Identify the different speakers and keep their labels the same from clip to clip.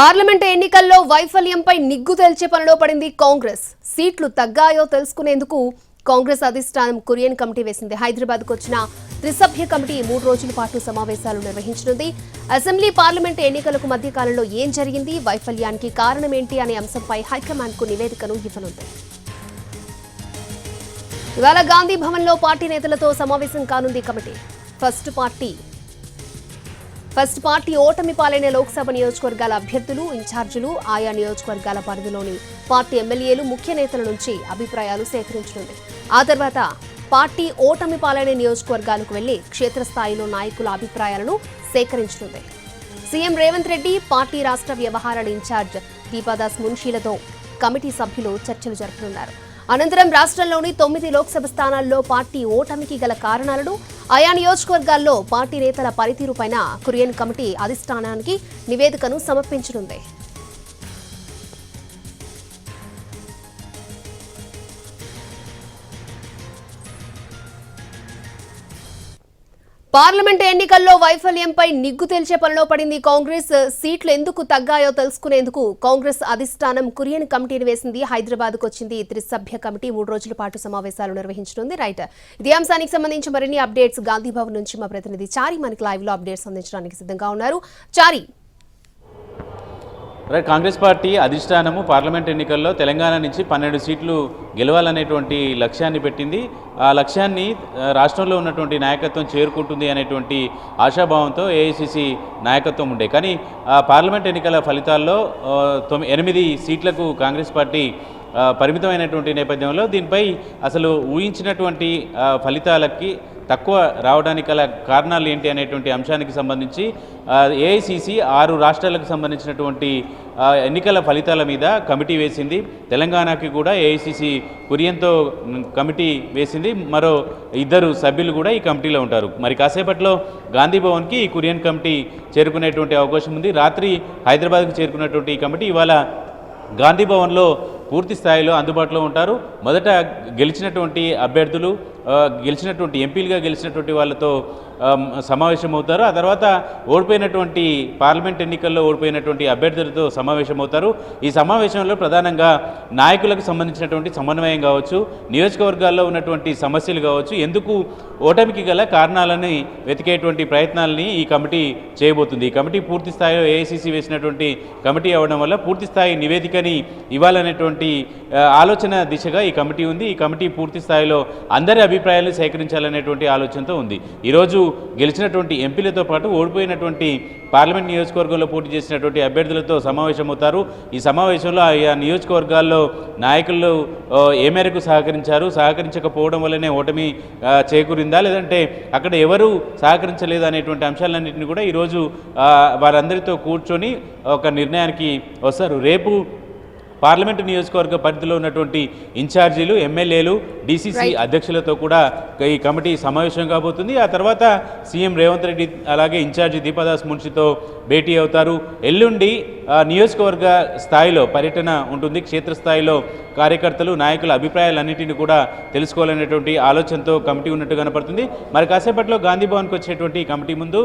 Speaker 1: Parliament ఎన్నికల్లో వైఫల్యంపై నిగ్గు తేల్చే పనిలో పడింది కాంగ్రెస్. సీట్లు తగ్గాయో తెలుసుకునేందుకు కాంగ్రెస్ అధిష్టానం కురియన్ కమిటీ వేసింది. హైదరాబాద్కు వచ్చిన త్రిసభ్య కమిటీ మూడు రోజుల పాటు సమావేశాలు నిర్వహించనుంది. అసెంబ్లీ పార్లమెంటు ఎన్నికలకు మధ్య కాలంలో ఏం జరిగింది? వైఫల్యానికి కారణమేంటి అనే అంశంపై హైకమాండ్కు నివేదికను ఇవ్వనుంది. ఇవాళ గాంధీ భవన్లో పార్టీ నేతలతో సమావేశం కానుంది committee. First party first party ఓటమి పాలైన లోక్సభ నియోజకవర్గాల అభ్యర్థులు ఇన్ఛార్జీలు ఆయా నియోజకవర్గాల పరిధిలోని పార్టీ ఎమ్మెల్యేలు ముఖ్య నేతల నుంచి అభిప్రాయాలు సేకరించనుంది. ఆ తర్వాత పార్టీ ఓటమి పాలైన నియోజకవర్గాలకు వెళ్ళి క్షేత్రస్థాయిలో నాయకుల అభిప్రాయాలను సేకరించనుంది. సీఎం రేవంత్ రెడ్డి పార్టీ రాష్ట్ర వ్యవహారాల ఇన్ఛార్జ్ దీపాదాస్ మున్షీలతో కమిటీ సభ్యులు చర్చలు జరుపుతున్నారు అనంతరం రాష్ట్రంలోని తొమ్మిది లోక్సభ స్థానాల్లో పార్టీ ఓటమికి గల కారణాలను ఆయా నియోజకవర్గాల్లో పార్టీ నేతల పనితీరుపైన కురియన్ కమిటీ అధిష్టానానికి నివేదికను సమర్పించనుంది. పార్లమెంట్ ఎన్నికల్లో వైఫల్యంపై నిగ్గు తేల్చే పనిలో పడింది కాంగ్రెస్. సీట్లు ఎందుకు తగ్గాయో తెలుసుకునేందుకు కాంగ్రెస్ అధిష్టానం కురియన్ కమిటీని వేసింది. హైదరాబాద్కు వచ్చింది త్రిసభ్య కమిటీ. మూడు రోజుల పాటు సమావేశాలు నిర్వహించనుంది రైట్ ఇదే అంశానికి సంబంధించి మరిన్ని అప్డేట్స్ గాంధీభవన్ నుంచి మా ప్రతినిధి చారి మనకి లైవ్లో అప్డేట్స్ అందించడానికి సిద్ధంగా ఉన్నారు. చారి
Speaker 2: రైట్ కాంగ్రెస్ పార్టీ అధిష్టానము పార్లమెంట్ ఎన్నికల్లో తెలంగాణ నుంచి పన్నెండు సీట్లు గెలవాలనేటువంటి లక్ష్యాన్ని పెట్టింది. ఆ లక్ష్యాన్ని రాష్ట్రంలో ఉన్నటువంటి నాయకత్వం చేరుకుంటుంది అనేటువంటి ఆశాభావంతో ఏఐసిసి నాయకత్వం ఉండే. కానీ ఆ పార్లమెంట్ ఎన్నికల ఫలితాల్లో తొమ్మి ఎనిమిది సీట్లకు కాంగ్రెస్ పార్టీ పరిమితమైనటువంటి నేపథ్యంలో దీనిపై అసలు ఊహించినటువంటి ఫలితాలకి తక్కువ రావడానికి గల కారణాలు ఏంటి అనేటువంటి అంశానికి సంబంధించి ఏఐసిసి ఆరు రాష్ట్రాలకు సంబంధించినటువంటి ఎన్నికల ఫలితాల మీద కమిటీ వేసింది. తెలంగాణకి కూడా ఏఐసిసి కురియంతో కమిటీ వేసింది. మరో ఇద్దరు సభ్యులు కూడా ఈ కమిటీలో ఉంటారు. మరి కాసేపట్లో గాంధీ భవన్కి ఈ కురియన్ కమిటీ చేరుకునేటువంటి అవకాశం ఉంది. రాత్రి హైదరాబాద్కు చేరుకున్నటువంటి ఈ కమిటీ ఇవాళ గాంధీ భవన్లో పూర్తి స్థాయిలో అందుబాటులో ఉంటారు. మొదట గెలిచినటువంటి అభ్యర్థులు గెలిచినటువంటి ఎంపీలుగా గెలిచినటువంటి వాళ్ళతో సమావేశమవుతారు. ఆ తర్వాత ఓడిపోయినటువంటి పార్లమెంట్ ఎన్నికల్లో ఓడిపోయినటువంటి అభ్యర్థులతో సమావేశమవుతారు. ఈ సమావేశంలో ప్రధానంగా నాయకులకు సంబంధించినటువంటి సమన్వయం కావచ్చు నియోజకవర్గాల్లో ఉన్నటువంటి సమస్యలు కావచ్చు ఎందుకు ఓటమికి గల కారణాలని వెతికేటువంటి ప్రయత్నాలని ఈ కమిటీ చేయబోతుంది. ఈ కమిటీ పూర్తి స్థాయిలో ఏఐసిసి వేసినటువంటి కమిటీ అవ్వడం వల్ల పూర్తి స్థాయి నివేదికని ఇవ్వాలనేటువంటి ఆలోచన దిశగా ఈ కమిటీ ఉంది. ఈ కమిటీ పూర్తి స్థాయిలో అందరి అభిప్రాయాలు సేకరించాలనేటువంటి ఆలోచనతో ఉంది. ఈరోజు గెలిచినటువంటి ఎంపీలతో పాటు ఓడిపోయినటువంటి పార్లమెంట్ నియోజకవర్గంలో పోటీ చేసినటువంటి అభ్యర్థులతో సమావేశమవుతారు. ఈ సమావేశంలో ఆయా నియోజకవర్గాల్లో నాయకులు ఏ మేరకు సహకరించారు సహకరించకపోవడం వల్లనే ఓటమి చేకూరిందా? లేదంటే అక్కడ ఎవరు సహకరించలేదు అనేటువంటి అంశాలన్నింటినీ కూడా ఈరోజు వారందరితో కూర్చొని ఒక నిర్ణయానికి వస్తారు. రేపు పార్లమెంటు నియోజకవర్గ పరిధిలో ఉన్నటువంటి ఇన్ఛార్జీలు ఎమ్మెల్యేలు డీసీసీ అధ్యక్షులతో కూడా ఈ కమిటీ సమావేశం కాబోతుంది. ఆ తర్వాత సీఎం రేవంత్ రెడ్డి అలాగే ఇన్ఛార్జి దీపాదాస్ మున్షితో భేటీ అవుతారు. ఎల్లుండి నియోజకవర్గ స్థాయిలో పర్యటన ఉంటుంది క్షేత్రస్థాయిలో కార్యకర్తలు నాయకుల అభిప్రాయాలన్నింటినీ కూడా తెలుసుకోవాలనేటువంటి ఆలోచనతో కమిటీ ఉన్నట్టు కనపడుతుంది. మరి కాసేపట్లో గాంధీ భవన్కి వచ్చేటువంటి కమిటీ ముందు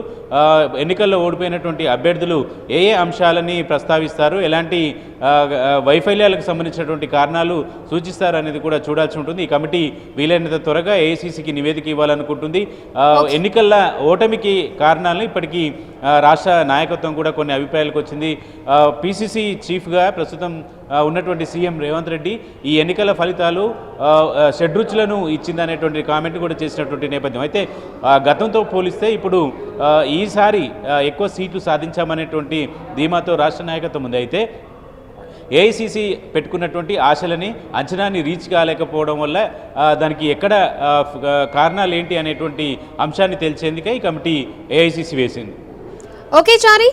Speaker 2: ఎన్నికల్లో ఓడిపోయినటువంటి అభ్యర్థులు ఏ ఏ అంశాలని ప్రస్తావిస్తారు ఎలాంటి వైఫల్యాలకు సంబంధించినటువంటి కారణాలు సూచిస్తారు అనేది కూడా చూడాల్సి ఉంటుంది. ఈ కమిటీ వీలైనంత త్వరగా ఏఐసీసీకి నివేదిక ఇవ్వాలనుకుంటుంది. ఎన్నికల ఓటమికి కారణాలను ఇప్పటికీ రాష్ట్ర నాయకత్వం కూడా కొన్ని అభిప్రాయాలకు వచ్చింది. పిసిసి చీఫ్గా ప్రస్తుతం ఉన్నటువంటి సీఎం రేవంత్ రెడ్డి ఈ ఎన్నికల ఫలితాలు షడ్రుచులను ఇచ్చిందనేటువంటి కామెంట్ కూడా చేసినటువంటి నేపథ్యం. అయితే గతంతో పోలిస్తే ఇప్పుడు ఈసారి ఎక్కువ సీట్లు సాధించామనేటువంటి ధీమాతో రాష్ట్ర నాయకత్వం ఉంది. అయితే ఏఐసిసి పెట్టుకున్నటువంటి ఆశలని అంచనాని రీచ్ కాలేకపోవడం వల్ల దానికి ఎక్కడ కారణాలు ఏంటి అనేటువంటి అంశాన్ని తెలిసేందుకే ఈ కమిటీ ఏఐసిసి వేసింది.
Speaker 1: ఓకే చారీ.